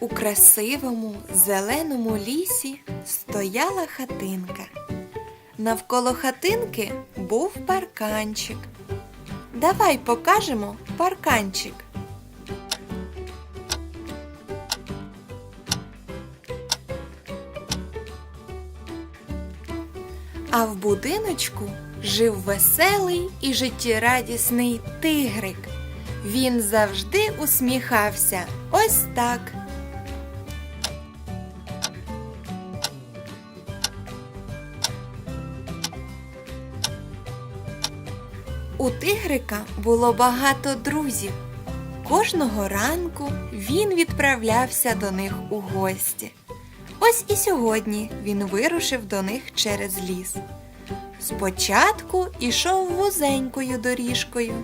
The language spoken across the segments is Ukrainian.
У красивому зеленому лісі стояла хатинка. Навколо хатинки був парканчик. Давай покажемо парканчик. А в будиночку жив веселий і життєрадісний тигрик. Він завжди усміхався. Ось так. У тигрика було багато друзів. Кожного ранку він відправлявся до них у гості. Ось і сьогодні він вирушив до них через ліс. Спочатку ішов вузенькою доріжкою.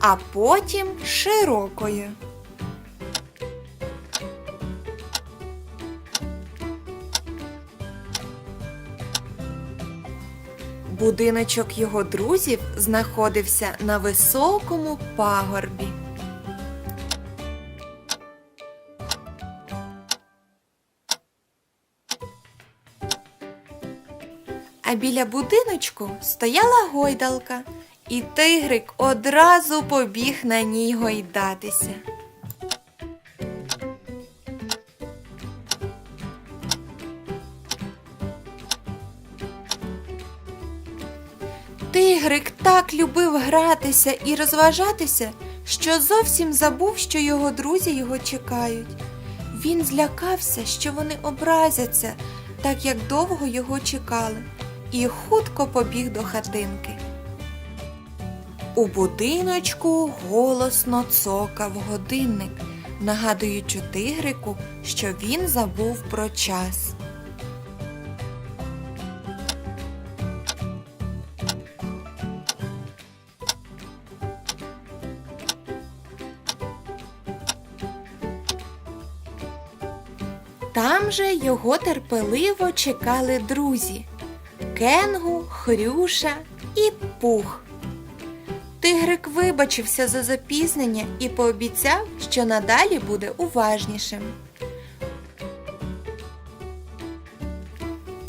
А потім широкою. Будиночок його друзів знаходився на високому пагорбі. А біля будиночку стояла гойдалка, і тигрик одразу побіг на ній гойдатися. Тигрик так любив гратися і розважатися, що зовсім забув, що його друзі його чекають. Він злякався, що вони образяться, так як довго його чекали, і хутко побіг до хатинки. У будиночку голосно цокав годинник, нагадуючи тигрику, що він забув про час. Там же його терпеливо чекали друзі Кенгу, Хрюша і Пух. Тигрик вибачився за запізнення і пообіцяв, що надалі буде уважнішим.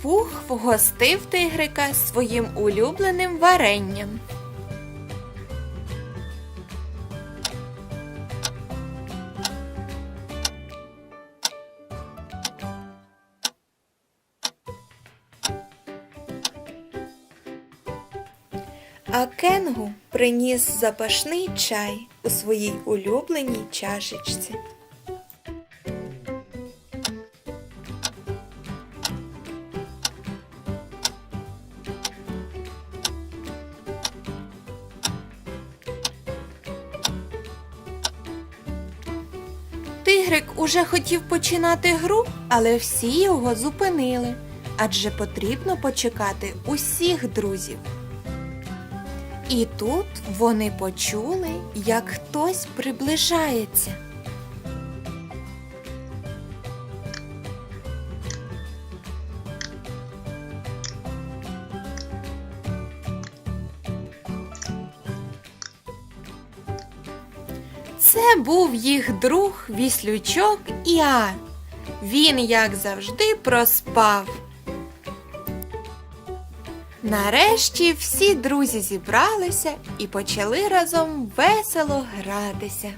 Пух вгостив тигрика своїм улюбленим варенням. А Кенгу приніс запашний чай у своїй улюбленій чашечці. Тигрик уже хотів починати гру, але всі його зупинили, адже потрібно почекати усіх друзів. І тут вони почули, як хтось приближається. Це був їх друг Віслючок Іа. Він, як завжди, проспав. Нарешті всі друзі зібралися і почали разом весело гратися.